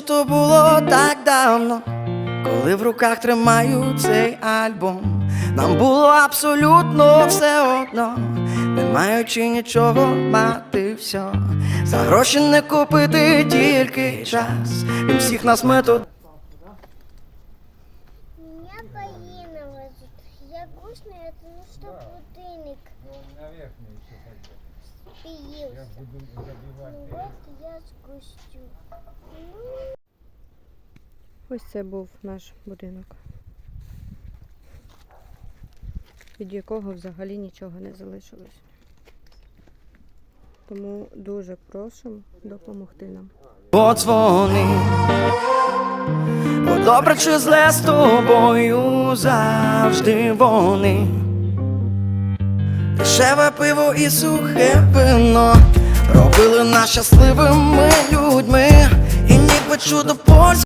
то було так давно, коли в руках тримаю цей альбом. Нам було абсолютно все одно, не маючи нічого мати все. За гроші не купити тільки час. І всіх нас метод. Полина возит. Я грустная, это ну что будильник Наверх мне еще пойдет. Я буду Ну вот я спустю. Ось це був наш будинок, від якого взагалі нічого не залишилось. Тому дуже просимо допомогти нам. Подзвони, добре чи зле з тобою завжди вони. Дешеве пиво і сухе вино робили нас щасливими людьми, і ніби чудо польське